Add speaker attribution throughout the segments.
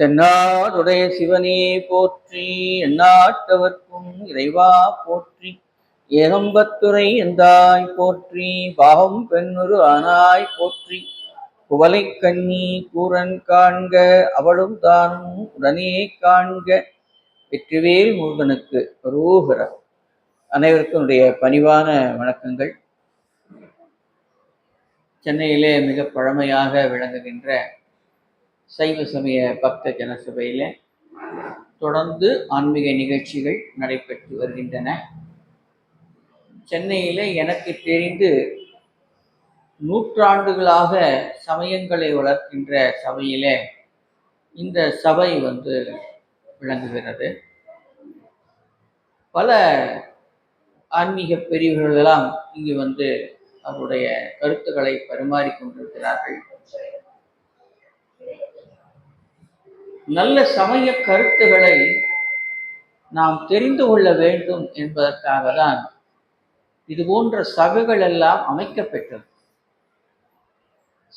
Speaker 1: தென்னாடுடைய சிவனே போற்றி எந்நாட்டவர்க்கும் இறைவா போற்றி. ஏகம்பத்துரை எந்தாய் போற்றி பாகம் பெண்ணுரு ஆனாய் போற்றி. குவலை கண்ணி கூரன் காண்க அவளும் தானும் உடனே காண்க. வெற்றிவேல் முருகனுக்கு ரூகர அனைவருக்கும் பணிவான வணக்கங்கள். சென்னையிலே மிக பழமையாக விளங்குகின்ற சைவ சமய பக்த ஜனசபையில் தொடர்ந்து ஆன்மீக நிகழ்ச்சிகள் நடைபெற்று வருகின்றன. சென்னையில் எனக்கு தெரிந்து நூற்றாண்டுகளாக சமயங்களை வளர்க்கின்ற சபையில் இந்த சபை வந்து விளங்குகிறது. பல ஆன்மீக பெரியவர்களெல்லாம் இங்கு வந்து அவருடைய கருத்துக்களை பரிமாறிக்கொண்டிருக்கிறார்கள் நல்ல சமய கருத்துகளை நாம் தெரிந்து கொள்ள வேண்டும் என்பதற்காக தான் இது போன்ற சபைகள் எல்லாம் அமைக்கப்பெற்றது.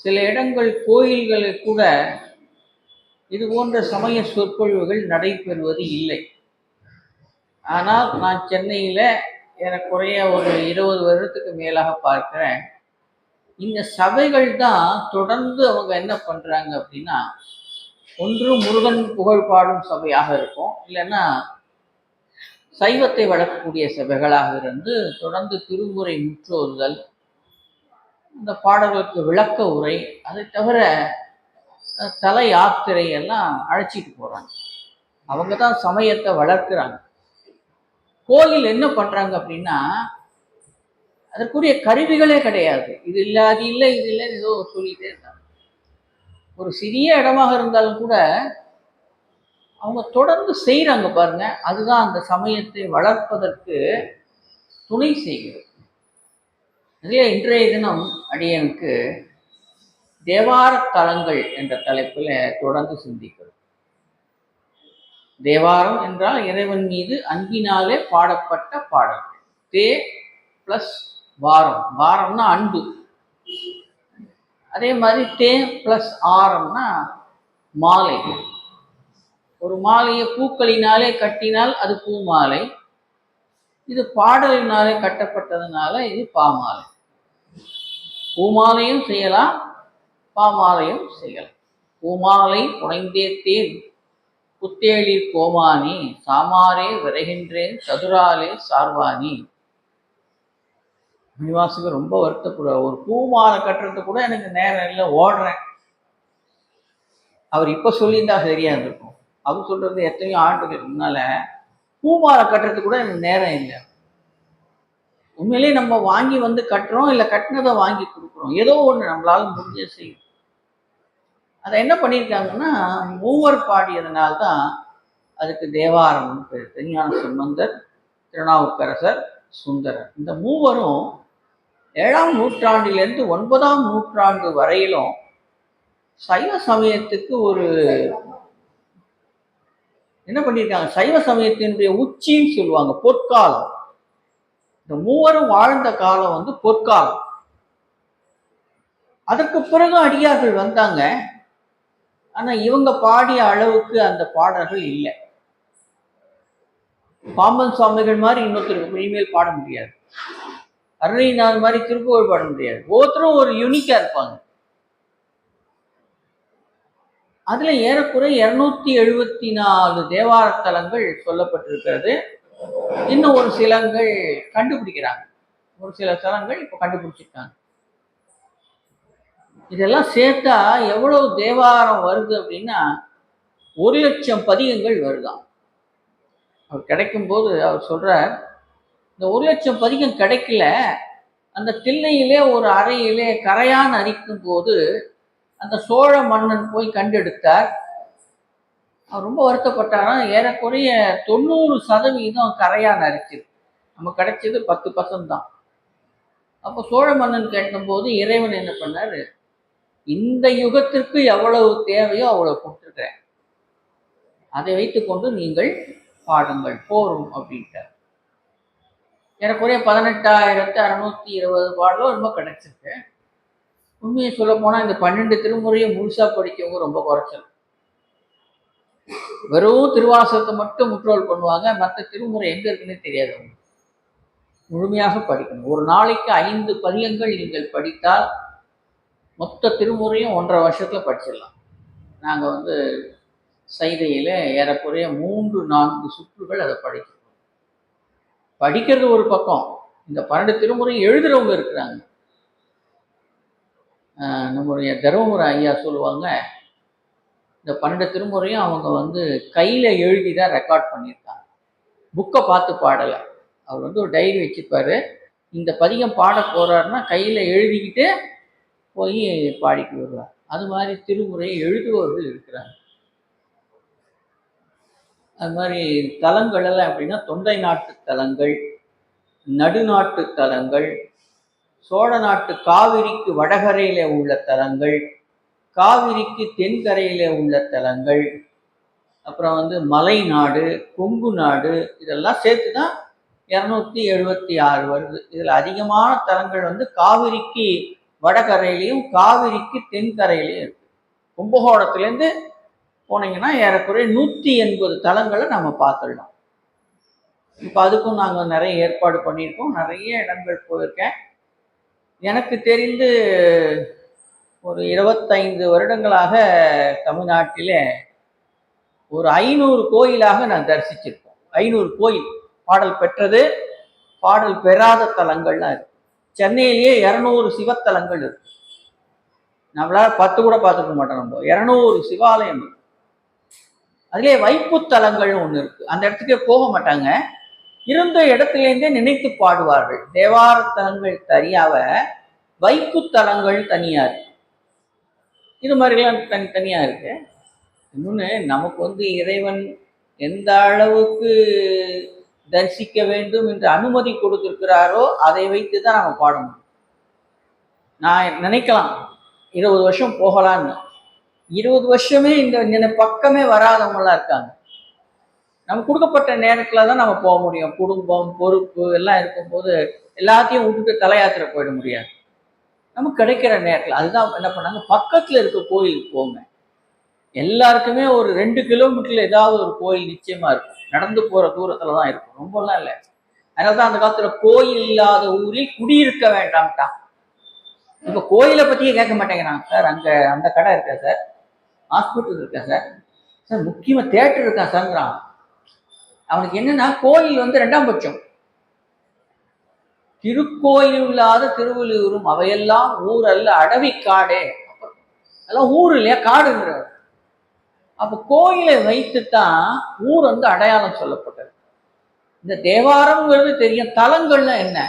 Speaker 1: சில இடங்கள் கோயில்களில் கூட இது போன்ற சமய சொற்பொழிவுகள் நடைபெறுவது இல்லை. ஆனால் நான் சென்னையில் ஏறக்குறைய ஒரு இருபது வருடத்துக்கு மேலாக பார்க்குறேன். இந்த சபைகள் தான் தொடர்ந்து அவங்க என்ன பண்ணுறாங்க அப்படின்னா ஒன்று முருகன் புகழ் பாடும் சபையாக இருக்கும். இல்லைன்னா சைவத்தை வளர்க்கக்கூடிய சபைகளாக இருந்து தொடர்ந்து திருமுறை முற்றோறுதல் இந்த பாடல்களுக்கு விளக்க உரை அதை தவிர தல யாத்திரை எல்லாம் அழைச்சிட்டு போகிறாங்க அவங்க தான் சமயத்தை வளர்க்குறாங்க. கோயில் என்ன பண்ணுறாங்க அப்படின்னா அதற்குரிய கருவிகளே கிடையாது. இது இல்லாது இல்லை இது இல்லை ஏதோ சொல்லிகிட்டே இருந்தாங்க ஒரு சிறிய இடமாக இருந்தாலும் கூட அவங்க தொடர்ந்து செய்கிறாங்க பாருங்க. அதுதான் அந்த சமயத்தை வளர்ப்பதற்கு துணை செய்கிறது. இதில் இன்றைய தினம் அடியனுக்கு தேவார தலங்கள் என்ற தலைப்பில் தொடர்ந்து சிந்திக்கிறோம். தேவாரம் என்றால் இறைவன் மீது அன்பினாலே பாடப்பட்ட பாடல்கள். தே ப்ளஸ் வாரம். வாரம்னா அன்பு. அதே மாதிரி தேன் ப்ளஸ் ஆரம்னா மாலை. ஒரு மாலையை பூக்களினாலே கட்டினால் அது பூ மாலை இது பாடலினாலே கட்டப்பட்டதுனால இது பாமாலை. பூமாலையும் செய்யலாம் பாமாலையும் செய்யலாம். பூமாலை புனைந்தேத்தேன் புத்தேளிர் கோமானி சாமாரே விரைகின்றேன் சதுராலே சார்வானி. மணிவாசுக்கு ரொம்ப வருத்தப்படுற ஒரு பூமாலை கட்டுறது கூட எனக்கு நேரம் இல்லை ஓடுறேன். அவர் இப்போ சொல்லியிருந்தா சரியா இருந்திருக்கும். அவர் சொல்றது எத்தனையோ ஆண்டுகள் முன்னால பூமாலை கட்டுறது கூட எனக்கு நேரம் இல்லை. உண்மையிலேயே நம்ம வாங்கி வந்து கட்டுறோம் இல்லை கட்டினதை வாங்கி கொடுக்குறோம். ஏதோ ஒன்று நம்மளால முடிஞ்ச செய்யும். அதை என்ன பண்ணியிருக்காங்கன்னா மூவர் பாடியதுனால்தான் அதுக்கு தேவாரம் பேர் தனியான சம்பந்தர் திருநாவுக்கரசர் சுந்தரர். இந்த மூவரும் ஏழாம் நூற்றாண்டிலிருந்து ஒன்பதாம் நூற்றாண்டு வரையிலும் சைவ சமயத்துக்கு ஒரு என்ன பண்ணியிருக்காங்க? சைவ சமயத்தினுடைய உச்சின்னு சொல்லுவாங்க பொற்காலம். இந்த மூவரும் வாழ்ந்த காலம் வந்து பொற்காலம். அதற்கு பிறகு அடியார்கள் வந்தாங்க. ஆனா இவங்க பாடிய அளவுக்கு அந்த பாடல்கள் இல்லை. பாம்பன் சுவாமிகள் மாதிரி இன்னொருத்தருக்கு இனிமேல் பாட முடியாது. அருணைநாத் மாதிரி திருப்புகழ் பாட முடியாது. ஒவ்வொருத்தரும் ஒரு யூனிக்கா இருப்பாங்க. அதுல ஏறக்குறைய இருநூத்தி எழுபத்தி நாலு தேவாரத்தலங்கள் சொல்லப்பட்டிருக்கிறது. இன்னும் ஒரு சிலங்கள் கண்டுபிடிக்கிறாங்க. ஒரு சில தலங்கள் இப்போ கண்டுபிடிச்சிருக்காங்க. இதெல்லாம் சேர்த்தா எவ்வளவு தேவாரம் வருது அப்படின்னா ஒரு லட்சம் பதிகங்கள் வருதாம். அவர் கிடைக்கும்போது அவர் சொல்றார் இந்த ஒரு லட்சம் பதிகம் கிடைக்கல. அந்த தில்லையிலே ஒரு அறையிலே கரையான் அரிக்கும் போது அந்த சோழ மன்னன் போய் கண்டெடுத்தார். அவர் ரொம்ப வருத்தப்பட்டாராம் ஏறக்குறைய தொண்ணூறு சதவீதம் கரையான் அரிச்சிது நம்ம கிடைச்சது பத்து பர்சன்ட் தான். அப்போ சோழ மன்னன் கேட்கும்போது இறைவன் என்ன பண்ணாரு? இந்த யுகத்திற்கு எவ்வளவு தேவையோ அவ்வளவு கொடுத்துருக்கிறேன். அதை வைத்துக்கொண்டு நீங்கள் பாடுங்கள் போரும் அப்படின்ட்டார். ஏறக்குறைய பதினெட்டாயிரத்து அறநூற்றி இருபது பாடலும் ரொம்ப கிடச்சிருக்கு உண்மையை சொல்ல போனால் இந்த பன்னெண்டு திருமுறையை முழுசாக படிக்கவங்க ரொம்ப குறைச்சல். வெறும் திருவாசகத்தை மட்டும் முற்றோல் பண்ணுவாங்க மற்ற திருமுறை எங்கே இருக்குன்னு தெரியாது முழுமையாக படிக்கணும். ஒரு நாளைக்கு ஐந்து பதியங்கள் நீங்கள் படித்தால் மொத்த திருமுறையும் ஒன்றரை வருஷத்தில் படிச்சிடலாம். நாங்கள் வந்து சைதையில் ஏறக்குறைய மூன்று நான்கு சுற்றுகள் அதை படிக்கிறோம். படிக்கிறது ஒரு பக்கம். இந்த பன்னெண்டு திருமுறை எழுதுறவங்க இருக்கிறாங்க. நம்முடைய தருமபுரம் ஐயா சொல்லுவாங்க இந்த பன்னெண்டு திருமுறையும் அவங்க வந்து கையில் எழுதி தான் ரெக்கார்ட் பண்ணியிருக்காங்க. புக்கை பார்த்து பாடலை. அவர் வந்து ஒரு டைரி வச்சுப்பாரு இந்த பதிகம் பாட போகிறாருன்னா கையில் எழுதிக்கிட்டு போய் பாடிட்டு வருவார். அது மாதிரி திருமுறையை எழுதுபவர்கள் இருக்கிறாங்க. அது மாதிரி தலங்கள் எல்லாம் எப்படின்னா தொண்டை நாட்டு தலங்கள் நடுநாட்டு தலங்கள் சோழ நாட்டு காவிரிக்கு வடகரையில் உள்ள தலங்கள் காவிரிக்கு தென்கரையில் உள்ள தலங்கள் அப்புறம் வந்து மலை நாடு கொங்கு நாடு இதெல்லாம் சேர்த்து தான் இரநூத்தி எழுபத்தி ஆறு வருது. இதில் அதிகமான தலங்கள் வந்து காவிரிக்கு வடகரையிலையும் காவிரிக்கு தென்கரையிலையும் இருக்கு. கும்பகோணத்துலேருந்து போனீங்கன்னா ஏறக்குறைய நூற்றி எண்பது தலங்களை நம்ம பார்த்துடலாம். இப்போ அதுக்கும் நாங்கள் நிறைய ஏற்பாடு பண்ணியிருக்கோம். நிறைய இடங்கள் போயிருக்கேன். எனக்கு தெரிந்து ஒரு இருபத்தைந்து வருடங்களாக தமிழ்நாட்டில் ஒரு ஐநூறு கோயிலாக நான் தரிசிச்சிருக்கோம். ஐநூறு கோயில் பாடல் பெற்றது. பாடல் பெறாத தலங்கள்லாம் இருக்கு. சென்னையிலேயே இரநூறு சிவத்தலங்கள் இருக்கு. நம்மளால் பத்து கூட பார்த்துக்க மாட்டோம் நம்ம. இரநூறு சிவாலயம் இருக்கு அதுலேயே வைப்புத்தலங்கள்னு ஒன்று இருக்கு. அந்த இடத்துக்கே போக மாட்டாங்க. இருந்த இடத்துலேருந்தே நினைத்து பாடுவார்கள். தேவாரத்தலங்கள் தனியாவ வைப்புத்தலங்கள் தனியாக இருக்கு. இது மாதிரிலாம் தனித்தனியாக இருக்கு. இன்னொன்று நமக்கு வந்து இறைவன் எந்த அளவுக்கு தரிசிக்க வேண்டும் என்று அனுமதி கொடுத்திருக்கிறாரோ அதை வைத்து தான் நம்ம பாட முடியும். நான் நினைக்கலாம் இருபது வருஷம் போகலான்னு. இருபது வருஷமே இந்த நினை பக்கமே வராதவங்களாம் இருக்காங்க. நம்ம கொடுக்கப்பட்ட நேரத்தில் தான் நம்ம போக முடியும். குடும்பம் பொறுப்பு எல்லாம் இருக்கும்போது எல்லாத்தையும் விட்டுட்டு தலையாத்திரை போயிட முடியாது. நமக்கு கிடைக்கிற நேரத்தில் அதுதான் என்ன பண்ணாங்க? பக்கத்தில் இருக்க கோயிலுக்கு போங்க. எல்லாருக்குமே ஒரு ரெண்டு கிலோமீட்டரில் ஏதாவது ஒரு கோயில் நிச்சயமாக இருக்கும். நடந்து போகிற தூரத்தில் தான் இருக்கும். ரொம்பலாம் இல்லை. அதனால தான் அந்த காலத்தில் கோயில் இல்லாத ஊரில் குடியிருக்க வேண்டாம்ட்டான். இப்போ கோயிலை பற்றியே கேட்க மாட்டேங்கிறாங்க சார். அங்கே அந்த கடை இருக்கா சார்? ஹாஸ்பிட்டல் இருக்கா சார்? சார் முக்கியமா தேட்டர் இருக்கா சார்ங்கிறான். அவனுக்கு என்னன்னா கோயில் வந்து ரெண்டாம் பட்சம். திருக்கோயில் இல்லாத திருவள்ளுவரும் அவையெல்லாம் ஊர் அல்ல அடவிக்காடே அதெல்லாம் ஊர் இல்லையா காடுங்கிறார். அப்போ கோயிலை வைத்து தான் ஊர் வந்து அடையாளம் சொல்லப்பட்டது. இந்த தேவாரம்ங்கிறது தெரியும். தலங்கள்னா என்ன?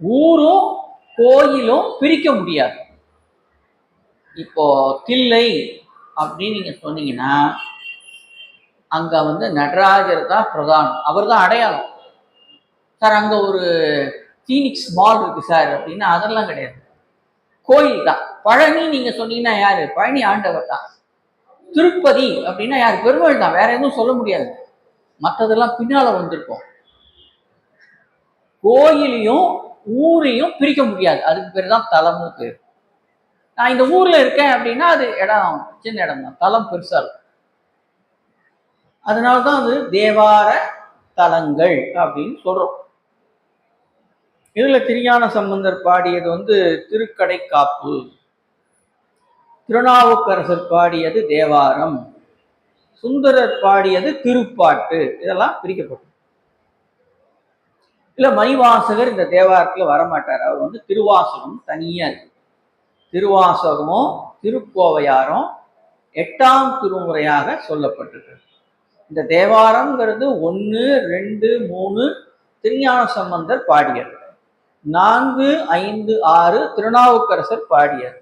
Speaker 1: ஊரும் கோயிலும் பிரிக்க முடியாது. இப்போ தில்லை அப்படின்னு நீங்க சொன்னீங்கன்னா அங்க வந்து நடராஜர் தான் பிரதானம். அவர் தான் அடையாளம். சார் அங்க ஒரு ஃபீனிக்ஸ் மால் இருக்கு சார் அப்படின்னா அதெல்லாம் கிடையாது. கோயில் தான். பழனி நீங்க சொன்னீங்கன்னா யாரு? பழனி ஆண்டவர் தான். திருப்பதி அப்படின்னா யார்? பெருமாள் தான். வேற எதுவும் சொல்ல முடியாது. மற்றதெல்லாம் பின்னால வந்திருக்கும். கோயிலையும் ஊரையும் பிரிக்க முடியாது. அதுக்கு பேர் தான் தலம்னு பேர். நான் இந்த ஊர்ல இருக்கேன் அப்படின்னா அது இடம் சின்ன இடம் தான். தலம் பெருசா இருக்கும். அதனால தான் அது தேவார தலங்கள் அப்படின்னு சொல்றோம். இதுல திருஞான சம்பந்தர் பாடியது வந்து திருக்கடை காப்பு திருநாவுக்கரசர் பாடியது தேவாரம். சுந்தரர் பாடியது திருப்பாட்டு. இதெல்லாம் பிரிக்கப்படும் இல்ல மணிவாசகர் இந்த தேவாரத்துல வரமாட்டார். அவர் வந்து திருவாசகம் தனியா இருக்கு. திருவாசகமும் திருக்கோவையாரும் எட்டாம் திருமுறையாக சொல்லப்பட்டிருக்கு. இந்த தேவாரம்ங்கிறது ஒன்று ரெண்டு மூணு திருஞான சம்பந்தர் பாடியது. நான்கு ஐந்து ஆறு திருநாவுக்கரசர் பாடியது.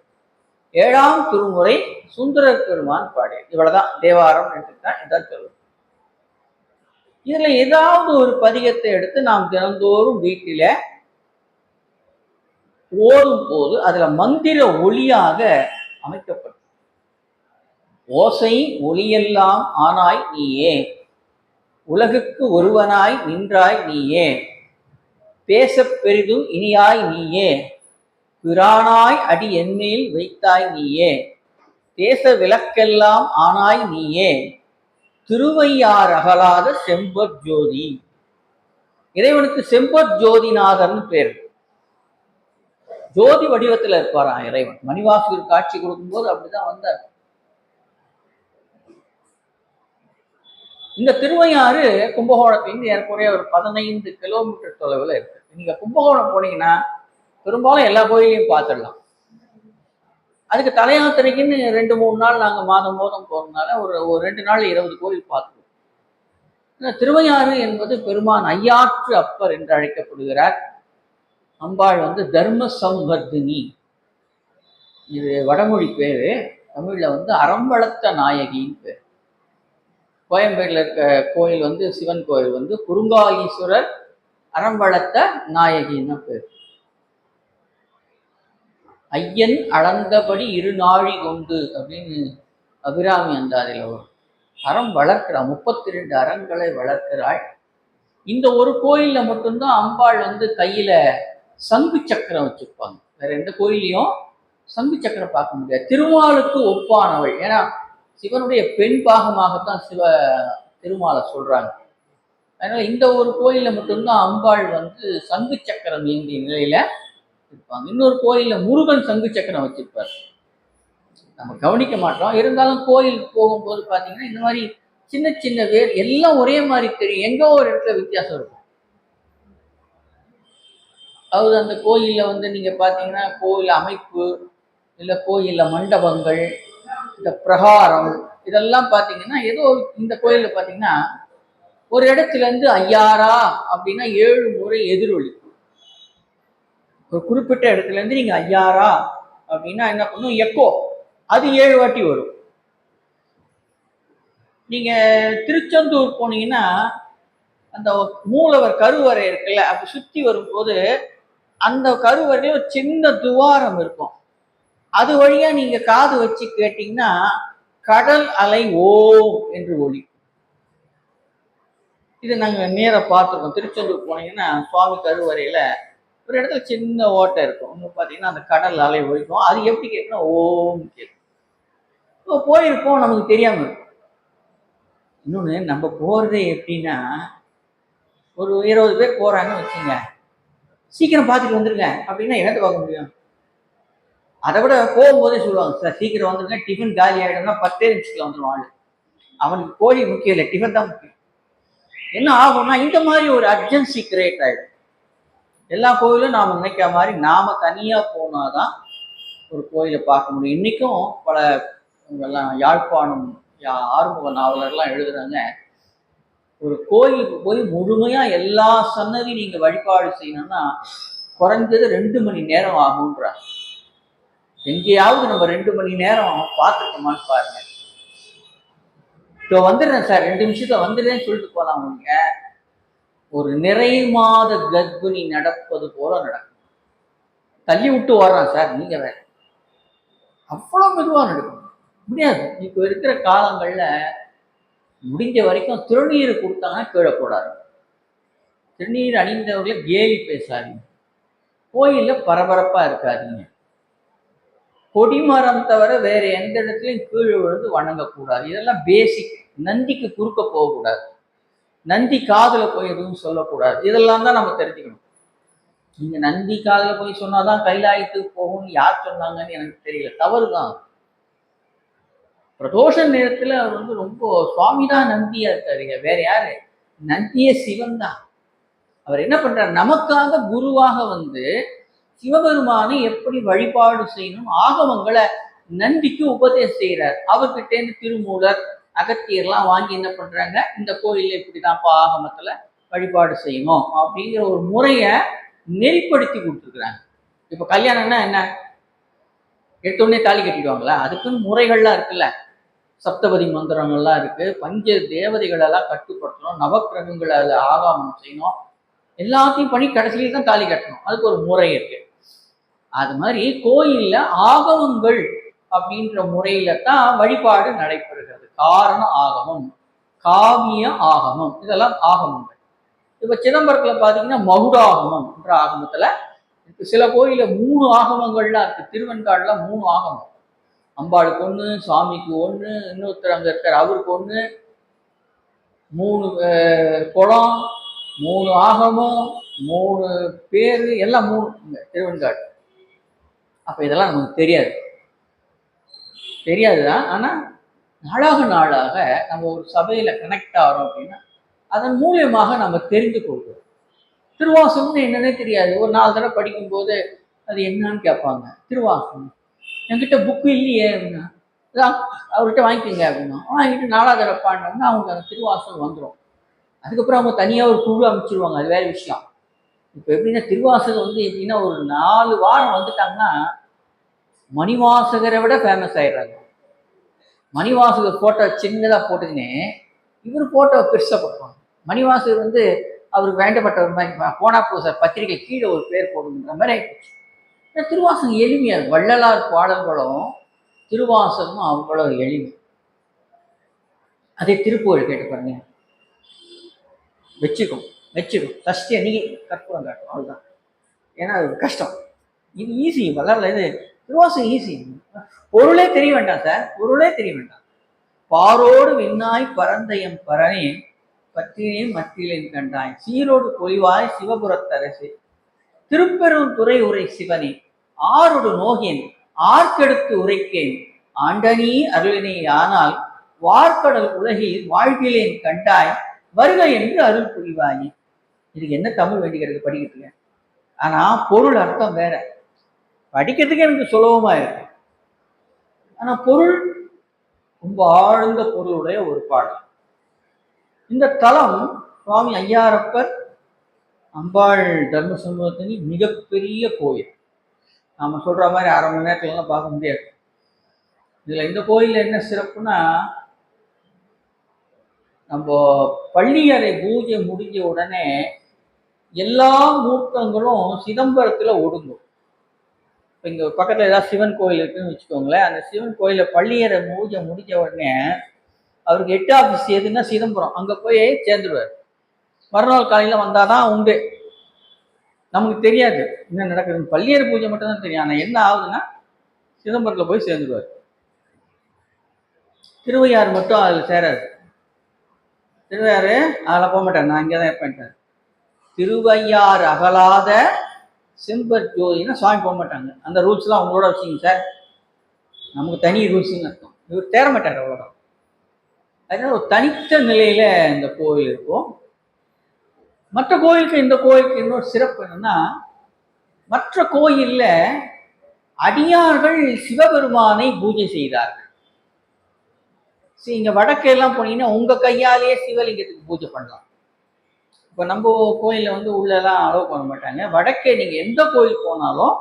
Speaker 1: ஏழாம் திருமுறை சுந்தரர் பெருமான் பாடியது. இவ்வளவுதான். தேவாரம் தான் இதான் சொல்லுவோம் இதில் ஏதாவது ஒரு பதிகத்தை எடுத்து நாம் தினந்தோறும் வீட்டில ஓதும் போது அதுல மந்திர ஒளியாக அமைக்கப்படும். ஓசை ஒளியெல்லாம் ஆனாய் நீயே உலகுக்கு ஒருவனாய் நின்றாய் நீயே பேசப் பெரிதும் இனியாய் நீயே பிரானாய் அடி எண்ணில் வைத்தாய் நீயே தேச விளக்கெல்லாம் ஆனாய் நீயே திருவையார் அகலாத செம்பற் ஜோதி. இறைவனுக்கு செம்பற் ஜோதிநாதர்னு பேர். ஜோதி வடிவத்துல இருப்பாராம் இறைவன். மணிவாசகர் காட்சி கொடுக்கும்போது அப்படிதான் வந்தார். இந்த திருவையாறு கும்பகோணத்திலிருந்து ஏறக்குறைய ஒரு பதினைந்து கிலோமீட்டர் தொலைவில் இருக்கு. நீங்க கும்பகோணம் போனீங்கன்னா பெரும்பாலும் எல்லா கோயிலையும் பார்த்துடலாம். அதுக்கு தலையாத்திரைக்குன்னு ரெண்டு மூணு நாள் நாங்கள் மாதம் மாதம் போகிறதுனால ஒரு ஒரு ரெண்டு நாள் இருபது கோயில் பார்த்துருவோம். இந்த திருவையாறு என்பது பெருமான் ஐயாற்று அப்பர் என்று அழைக்கப்படுகிறார். அம்பாள் வந்து தர்ம சம்வர்தினி. இது வடமொழி பேர். தமிழில் வந்து அறம்பளத்த நாயகின்னு பேர். கோயம்பேடில் இருக்க கோயில் வந்து சிவன் கோயில் வந்து குறுங்காலீஸ்வரர் அறம்பளத்த நாயகின்னு பேர். ஐயன் அளந்தபடி இரு நாழி கொண்டு அப்படின்னு அபிராமி அண்டாரில ஒரு அறம் வளர்க்கிறாள் முப்பத்தி ரெண்டு அறங்களை வளர்க்கிறாள். இந்த ஒரு கோயிலில் மட்டும்தான் அம்பாள் வந்து கையில் சங்கு சக்கரம் வச்சுருப்பாங்க. வேற எந்த கோயிலையும் சங்கு சக்கரம் பார்க்க முடியாது. திருமாலுக்கு ஒப்பானவள். ஏன்னா சிவனுடைய பெண் பாகமாகத்தான் சிவ திருமாலை சொல்றாங்க. அதனால இந்த ஒரு கோயிலில் மட்டும்தான் அம்பாள் வந்து சங்கு சக்கரம் ஏந்திய நிலையில இருப்பாங்க. இன்னொரு கோயிலில் முருகன் சங்கு சக்கரம் வச்சிருப்பார். நம்ம கவனிக்க மாட்டோம். இருந்தாலும் கோயில் போகும்போது பார்த்தீங்கன்னா இந்த மாதிரி சின்ன சின்ன வேர் எல்லாம் ஒரே மாதிரி தெரியும். எங்கோ ஒரு இடத்துல வித்தியாசம் இருக்கும். அதாவது அந்த கோயிலில் வந்து நீங்கள் பார்த்தீங்கன்னா கோயில் அமைப்பு இல்லை கோயிலில் மண்டபங்கள் இந்த பிரகாரம் இதெல்லாம் பார்த்தீங்கன்னா ஏதோ இந்த கோயிலில் பார்த்தீங்கன்னா ஒரு இடத்துல இருந்து ஐயாரா அப்படின்னா ஏழு முறை எதிரொலி. ஒரு குறிப்பிட்ட இடத்துலேருந்து நீங்கள் ஐயாரா அப்படின்னா என்ன பண்ணும்? எக்கோ. அது ஏழு வாட்டி வரும். நீங்கள் திருச்செந்தூர் போனீங்கன்னா அந்த மூலவர் கருவறை இருக்குல்ல அப்படி சுற்றி வரும்போது அந்த கருவறையில் ஒரு சின்ன துவாரம் இருக்கும். அது வழியாக நீங்கள் காது வச்சு கேட்டிங்கன்னா கடல் அலை ஓம் என்று ஒளி இது நாங்கள் நேராக பார்த்துருக்கோம். திருச்செந்தூர் போனீங்கன்னா சுவாமி கருவறையில் ஒரு இடத்துல சின்ன ஓட்டை இருக்கும். இங்க பார்த்தீங்கன்னா அந்த கடல் அலை ஒழிக்கும் அது எப்படி கேட்கணும் ஓம் கேட்கும். இப்போ போயிருப்போம் நமக்கு தெரியாமல் இருக்கும். இன்னொன்று நம்ம போகிறதே எப்படின்னா ஒரு இருபது பேர் போகிறாங்கன்னு வச்சுங்க சீக்கிரம் பார்த்துட்டு வந்துருங்க அப்படின்னா என்னத்தை பார்க்க முடியும்? அதை விட போகும்போதே சொல்லுவாங்க சார் சீக்கிரம் வந்துருங்க டிஃபன் காலி ஆகிடும்னா பத்தே நிமிஷத்தில் வந்துடும் ஆள். அவனுக்கு கோழி முக்கியம் இல்லை டிஃபன் தான் முக்கியம். என்ன ஆகும்னா இந்த மாதிரி ஒரு அர்ஜென்சி கிரியேட் ஆகிடும் எல்லா கோயிலும் நாம் நினைக்கிற மாதிரி நாம் தனியாக போனால் போனாதான் ஒரு கோயிலை பார்க்க முடியும். இன்றைக்கும் பல இவங்கெல்லாம் யாழ்ப்பாணம் யா- ஆறுமுக நாவலர்லாம் எழுதுகிறாங்க ஒரு கோயிலுக்கு போய் முழுமையாக எல்லா சன்னதியும் நீங்கள் வழிபாடு செய்யணும்னா குறைஞ்சது ரெண்டு மணி நேரம் ஆகுன்றாங்க எங்கேயாவது நம்ம ரெண்டு மணி நேரம் பார்த்துருக்கோமான்னு பாருங்க. இப்போ வந்துடுறேன் சார் ரெண்டு நிமிஷத்துல வந்துடுறேன்னு சொல்லிட்டு போலாம் அவங்க ஒரு நிறை மாத கர்ப்பிணி நடப்பது போல நடக்கும். தள்ளி விட்டு வர்றான் சார் நீங்க வேற. அவ்வளோ மெதுவாக நடக்கும். முடியாது. இப்போ இருக்கிற காலங்களில் முடிஞ்ச வரைக்கும் திருநீர் கொடுத்தாங்கன்னா கீழே போடாது. திருநீர் அணிந்தவர்களை கேலி பேசாதீங்க. கோயிலில் பரபரப்பாக இருக்காதீங்க. கொடிமரம் தவிர வேறு எந்த இடத்துலையும் கீழே விழுந்து வணங்கக்கூடாது. இதெல்லாம் பேசிக் நந்திக்கு குறுக்க போகக்கூடாது. நந்தி காதில் போய் எதுவும் சொல்லக்கூடாது. இதெல்லாம் தான் நம்ம தெரிஞ்சுக்கணும். நீங்கள் நந்தி காதில் போய் சொன்னால் தான் கைலாயத்துக்கு போகும்னு யார் சொன்னாங்கன்னு எனக்கு தெரியல. தவறு தான் பிரதோஷ நேரத்தில் அவர் வந்து ரொம்ப சுவாமி தான் நந்தியா இருக்காருங்க வேற யாரு? நந்தியே சிவன் தான் அவர் என்ன பண்றார்? நமக்காக குருவாக வந்து சிவபெருமானை எப்படி வழிபாடு செய்யணும்? ஆகமங்களை நந்திக்கு உபதேசம் செய்கிறார் அவர்கிட்டேருந்து திருமூலர் அகத்தியர்லாம் வாங்கி என்ன பண்றாங்க? இந்த கோயிலில் இப்படிதான்ப்பா ஆகமத்துல வழிபாடு செய்யணும் அப்படிங்கிற ஒரு முறையை நெறிப்படுத்தி கொடுத்துருக்குறாங்க. இப்போ கல்யாணம்னா என்ன? எடுத்தோடனே தாலி கட்டிடுவாங்களா? அதுக்குன்னு முறைகள்லாம் இருக்குல்ல. சப்தபதி மந்திரங்கள்லாம் இருக்கு. பஞ்ச தேவதைகளெல்லாம் கட்டுப்படுத்தணும். நவக்கிரகங்களை அதில் ஆகாமம் செய்யணும். எல்லாத்தையும் பண்ணி கடைசியில் தான் தாலி கட்டணும். அதுக்கு ஒரு முறை இருக்கு. அது மாதிரி கோயிலில் ஆகமங்கள் அப்படின்ற முறையில தான் வழிபாடு நடைபெறுகிறது. காரண ஆகமம். காவிய ஆகமம். இதெல்லாம் ஆகமங்கள். இப்போ சிதம்பரத்தில் பார்த்தீங்கன்னா மகுடாகமம் என்ற ஆகமத்தில் சில கோயிலில் மூணு ஆகமங்கள்லாம் இருக்குது திருவெண்காடில் மூணு ஆகமம். அம்பாளுக்கு ஒன்று சுவாமிக்கு ஒன்று இன்னொருத்தர் அங்கே இருக்கார். அவருக்கு ஒன்று மூணு குளம் மூணு ஆகமும் மூணு பேர் எல்லாம் மூணு இங்க திருவெண்காடு. அப்போ இதெல்லாம் நமக்கு தெரியாது. தெரியாது தான் ஆனால் நாளாக நாளாக நம்ம ஒரு சபையில் கனெக்ட் ஆகிறோம் அப்படின்னா அதன் மூலியமாக நம்ம தெரிந்து கொள்கிறோம். திருவாசம்னு என்னன்னே தெரியாது. ஒரு நாலு தடவை படிக்கும்போது அது என்னன்னு கேட்பாங்க. திருவாசம் என்கிட்ட புக்கு இல்லையே அப்படின்னா அவர்கிட்ட வாங்கிக்கோங்க அப்படின்னா வாங்கிட்டு நாலாவது பாண்டோம்னா அவங்க அந்த திருவாசகம் வந்துடும் அதுக்கப்புறம் அவங்க தனியாக ஒரு குழு அமைச்சிருவாங்க அது வேற விஷயம். இப்போ எப்படின்னா திருவாசகம் வந்து எப்படின்னா ஒரு நாலு வாரம் வந்துட்டாங்கன்னா மணிவாசகரை விட ஃபேமஸ் ஆகிடுறாங்க மணிவாசகர் ஃபோட்டோ சின்னதாக போட்டுக்கினே இவர் ஃபோட்டோ பெருசாக போட்டுருவாங்க. மணிவாசகர் வந்து அவருக்கு வேண்டப்பட்டவர் மாதிரி போனா போ சார் பத்திரிகை கீழே ஒரு பேர் போடுங்கிற மாதிரி ஆயிப்போச்சு. திருவாசகம் எளிமையாக வள்ளலார் பாடல்களும் திருவாசகமும் அவ்வளோ எளிமை. அதே திருப்புகழ் கேட்டு பாருங்க. வச்சுக்கும் வச்சுக்கும். ஃபஸ்ட்டு அன்னைக்கு கற்பூரம் காட்டும் அவ்வளோதான் ஏன்னா அது கஷ்டம். இது ஈஸி வள்ளல இது திருவாசகம் ஈஸி பொருளே தெரிய வேண்டாம் சார். பொருளே தெரிய வேண்டாம். பாரோடு விண்ணாய் பரந்தயம் பரணே பத்தினே மத்தியிலேன் கண்டாய். சீரோடு பொலிவாய் சிவபுரத்தரசு. திருப்பெரும் துறை உரை சிவனே. ஆறுடு நோகேன் ஆர்க்கெடுத்து உரைக்கேன். ஆண்டனி அருளினே ஆனால் வார்க்கடல் உலகில் வாழ்கிலேன் கண்டாய் வருக என்று அருள் புரிவாயே. இதுக்கு என்ன தமிழ் வேண்டிக்கிறது படிக்கிறதுக்கு ஆனா பொருள் அர்த்தம் வேற. படிக்கிறதுக்கு எனக்கு சுலபமா இருக்கு. ஆனா பொருள் ரொம்ப ஆழ்ந்த பொருளுடைய ஒரு பாடல். இந்த தலம் சுவாமி ஐயாரப்பர் அம்பாள் தர்ம சமூகத்தின் மிகப்பெரிய கோயில். நாம சொல்கிற மாதிரி அரை மணி நேரத்துலலாம் பார்க்க முடியாது. இதில் இந்த கோயிலில் என்ன சிறப்புனா நம்ம பள்ளியறை பூஜை முடிஞ்ச உடனே எல்லா மூர்த்தங்களும் சிதம்பரத்தில் ஒடுங்கும். இப்போ இங்கே பக்கத்தில் ஏதாவது சிவன் கோயில் இருக்குன்னு வச்சுக்கோங்களேன் அந்த சிவன் கோயிலில் பள்ளியறை பூஜை முடிஞ்ச உடனே அவருக்கு எட்டு ஆஃபீஸ் எதுன்னா சிதம்பரம். அங்கே போய் சேர்ந்துடுவார் மறுநாள் காலையில் வந்தால் தான் உண்டு. நமக்கு தெரியாது என்ன நடக்குதுன்னு. பள்ளியர் பூஜை மட்டும்தான் தெரியும். ஆனால் என்ன ஆகுதுன்னா சிதம்பரத்தில் போய் சேர்ந்துடுவார் திருவையாறு மட்டும் அதில் சேராது. திருவையாறு அதில் போக மாட்டேன் நான் இங்கே தான் இருப்பேன் திருவையாறு அகலாத செம்பர் ஜோதினா சுவாமி போக மாட்டாங்க. அந்த ரூல்ஸ்லாம் உங்களோட வச்சுங்க சார் நமக்கு தனி ரூல்ஸ்னு அர்த்தம். இவர் தேர மாட்டார் அவ்வளோ அதனால ஒரு தனித்த நிலையில் இந்த கோவில் இருக்கும். மற்ற கோயிலுக்கு இந்த கோயிலுக்கு இன்னொரு சிறப்பு என்னன்னா மற்ற கோயிலில் அடியார்கள் சிவபெருமானை பூஜை செய்தார்கள். சரி இங்க வடக்கெல்லாம் போனீங்கன்னா உங்கள் கையாலேயே சிவலிங்கத்துக்கு பூஜை பண்ணலாம். இப்போ நம்ம கோயிலில் வந்து உள்ளெல்லாம் அலோவ் பண்ண மாட்டாங்க. வடக்கே நீங்கள் எந்த கோயில் போனாலும்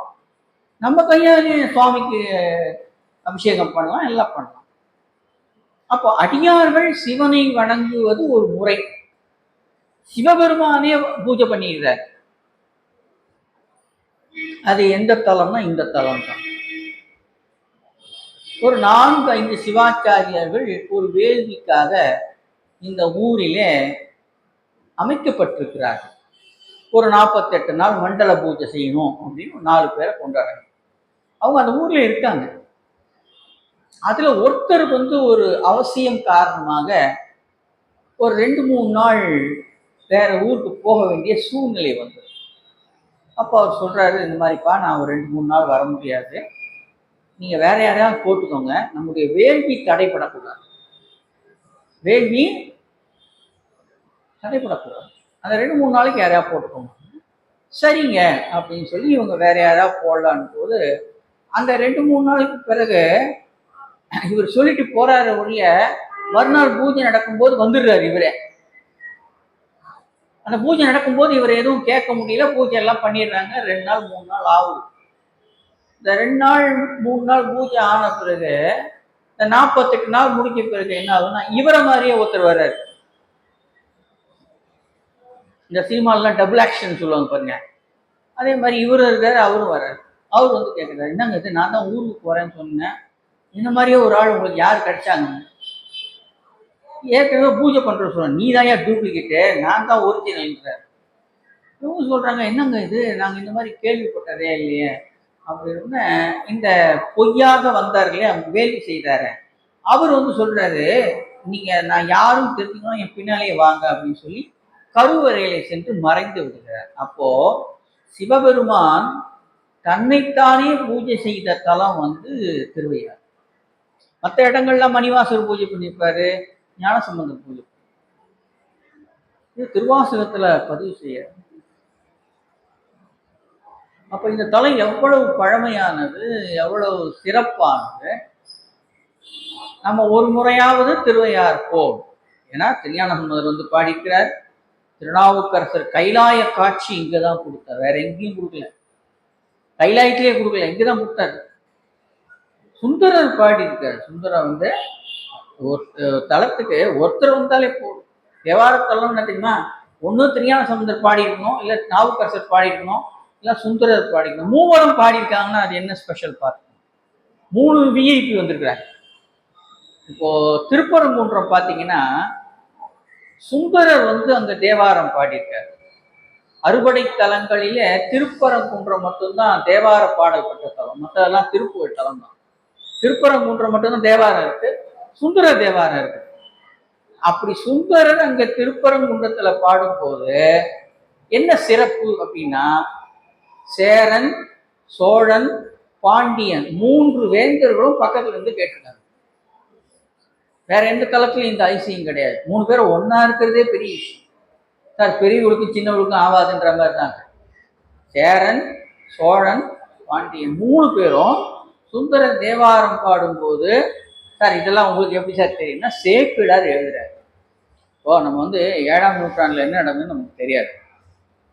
Speaker 1: நம்ம கையாலேயே சுவாமிக்கு அபிஷேகம் பண்ணலாம் எல்லாம் பண்ணலாம். அப்போ அடியார்கள் சிவனை வணங்குவது ஒரு முறை. சிவபெருமானே பூஜை பண்ணிடுறார் அது எந்த தலம்னா இந்த தலம் தான் ஒரு நான்கு ஐந்து சிவாச்சாரியர்கள் ஒரு வேள்விக்காக இந்த ஊரிலே அமைக்கப்பட்டிருக்கிறார்கள். ஒரு நாற்பத்தெட்டு நாள் மண்டல பூஜை செய்யணும் அப்படின்னு ஒரு நாலு பேரை கொண்டாடுறாங்க. அவங்க அந்த ஊர்ல இருக்காங்க. அதுல ஒருத்தர் வந்து ஒரு அவசியம் காரணமாக ஒரு ரெண்டு மூணு நாள் வேற ஊருக்கு போக வேண்டிய சூழ்நிலை வந்தது. அப்போ அவர் சொல்கிறாரு இந்த மாதிரிப்பா நான் ஒரு ரெண்டு மூணு நாள் வர முடியாது. நீங்கள் வேற யாரையாவது போட்டுக்கோங்க. நம்முடைய வேள்வி தடைப்படக்கூடாது வேள்வி தடைப்படக்கூடாது அந்த ரெண்டு மூணு நாளைக்கு யாரையா போட்டுக்கோங்க. சரிங்க அப்படின்னு சொல்லி இவங்க வேற யாராவது போடலான்னு போது அந்த ரெண்டு மூணு நாளுக்கு பிறகு இவர் சொல்லிட்டு போறாரு ஒழிய மறுநாள் பூஜை நடக்கும்போது வந்துடுறாரு இவரே. அந்த பூஜை நடக்கும்போது இவர் எதுவும் கேட்க முடியல. பூஜை எல்லாம் பண்ணிடுறாங்க. ரெண்டு நாள் மூணு நாள் ஆகுது. இந்த ரெண்டு நாள் மூணு நாள் பூஜை ஆன பிறகு இந்த நாற்பத்தெட்டு நாள் முடிஞ்ச பிறகு என்ன ஆகுதுன்னா இவரை மாதிரியே ஒருத்தர் வர்றாரு. இந்த சினிமாலாம் டபுள் ஆக்ஷன் சொல்லுவாங்க பாருங்க. அதே மாதிரி இவரும் இருக்கார் அவரும் வர்றாரு. அவர் வந்து கேட்குறாரு என்னங்க இது? நான் தான் ஊருக்கு போகிறேன்னு சொன்னேன். இந்த மாதிரியே ஒரு ஆள் உங்களுக்கு யார் கிடைச்சாங்க ஏற்கனவே பூஜை பண்ணுற சொல்றேன் நீ தான் ஏன் டூப்ளிகேட்டு நான் தான் ஒரிஜினல்ன்ற இவங்க சொல்கிறாங்க என்னங்க இது? நாங்கள் இந்த மாதிரி கேள்விப்பட்டதே இல்லையே. அப்படின்னு இந்த பொய்யாக வந்தார் இல்லையா வேள்வி செய்தாரு. அவர் வந்து சொல்கிறாரு நீங்கள் நான் யாரும் தெரிஞ்சுக்கணும் என் பின்னாலே வாங்க அப்படின்னு சொல்லி கருவறையில சென்று மறைந்து விடுகிறார். அப்போ சிவபெருமான் தன்னைத்தானே பூஜை செய்த தலம் வந்து திருவையார் மற்ற இடங்கள்ல மணிவாசர் பூஜை பண்ணியிருப்பாரு. ஞானசம்பந்த பூஜை இது திருவாசகத்துல பதிவு செய்ய. அப்ப இந்த தலை எவ்வளவு பழமையானது எவ்வளவு சிறப்பானது நம்ம ஒரு முறையாவது திருவையார் போம் ஏன்னா திருஞான சம்பந்தர் வந்து பாடிக்கிறார் திருநாவுக்கரசர் கைலாய காட்சி இங்கதான் கொடுத்தார். வேற எங்கேயும் கொடுக்கல. கைலாயத்திலே கொடுக்கல இங்கதான் கொடுத்தாரு. சுந்தரர் பாடியிருக்கார் சுந்தரர் வந்து ஒரு தலத்துக்கு ஒருத்தர் வந்தாலே போதும். தேவாரத்தலம்னு தலம் தெரியுமா ஒன்று திருஞான சம்பந்தர் பாடியிருக்கணும் இல்லை நாவுக்கரசர் பாடியிருக்கணும் இல்லை சுந்தரர் பாடிக்கணும் மூவரும் பாடியிருக்காங்கன்னா அது என்ன ஸ்பெஷல் பார்க்கணும் மூணு விஐபி வந்திருக்கிறாங்க இப்போ திருப்பரங்குன்றம் பார்த்தீங்கன்னா சுந்தரர் வந்து அந்த தேவாரம் பாடியிருக்காரு. அறுபடை தலங்களிலே திருப்பரங்குன்றம் மட்டும்தான் தேவார பாடல் பெற்ற தலம். மற்றதெல்லாம் திருப்புகழ் தலம் தான். திருப்பரங்குன்றம் மட்டும்தான் தேவாரம் இருக்குது சுந்தர தேவாரம் இருக்கு. அப்படி சுந்தரர் அங்க திருப்பரங்குன்றத்துல பாடும்போது என்ன சிறப்பு அப்படின்னா சேரன் சோழன் பாண்டியன் மூன்று வேந்தர்களும் பக்கத்துல இருந்து கேட்டுட்டாங்க வேற எந்த தளத்துலையும் இந்த ஐசியம் கிடையாது. மூணு பேரும் ஒன்னா இருக்கிறதே பெரிய விஷயம். சார் பெரியவளுக்கும் சின்னவளுக்கும் ஆகாதுன்ற மாதிரி தாங்க சேரன் சோழன் பாண்டியன் மூணு பேரும் சுந்தர தேவாரம் பாடும்போது சார் இதெல்லாம் உங்களுக்கு எப்படி சார் தெரியும்னா சேக்கிழார் எழுதுறாரு. ஓ நம்ம வந்து ஏழாம் நூற்றாண்டில் என்ன நடந்ததுன்னு நமக்கு தெரியாது.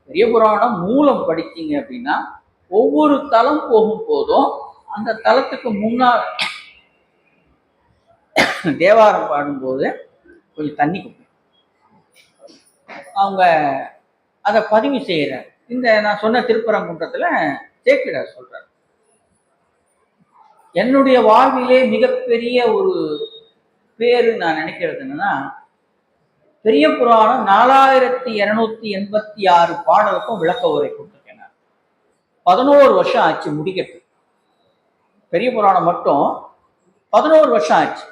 Speaker 1: பெரிய புராணம் மூலம் படித்தீங்க அப்படின்னா ஒவ்வொரு தலம் போகும் போதும் அந்த தலத்துக்கு முன்னால் தேவாரம் பாடும்போது கொஞ்சம் தண்ணி கொடுக்கும். அவங்க அதை பதிவு செய்கிறார் இந்த நான் சொன்ன திருப்பரங்குன்றத்தில் சேக்கிடார் சொல்கிறார் என்னுடைய வாழ்விலே மிகப்பெரிய ஒரு பேரு நான் நினைக்கிறது என்னன்னா பெரிய புராணம் நாலாயிரத்தி இரநூத்தி எண்பத்தி ஆறு பாடலுக்கும் விளக்க உரை கொடுத்துருக்கேன் பதினோரு வருஷம் ஆச்சு முடிக்கிறது பெரிய புராணம் மட்டும் பதினோரு வருஷம் ஆச்சு.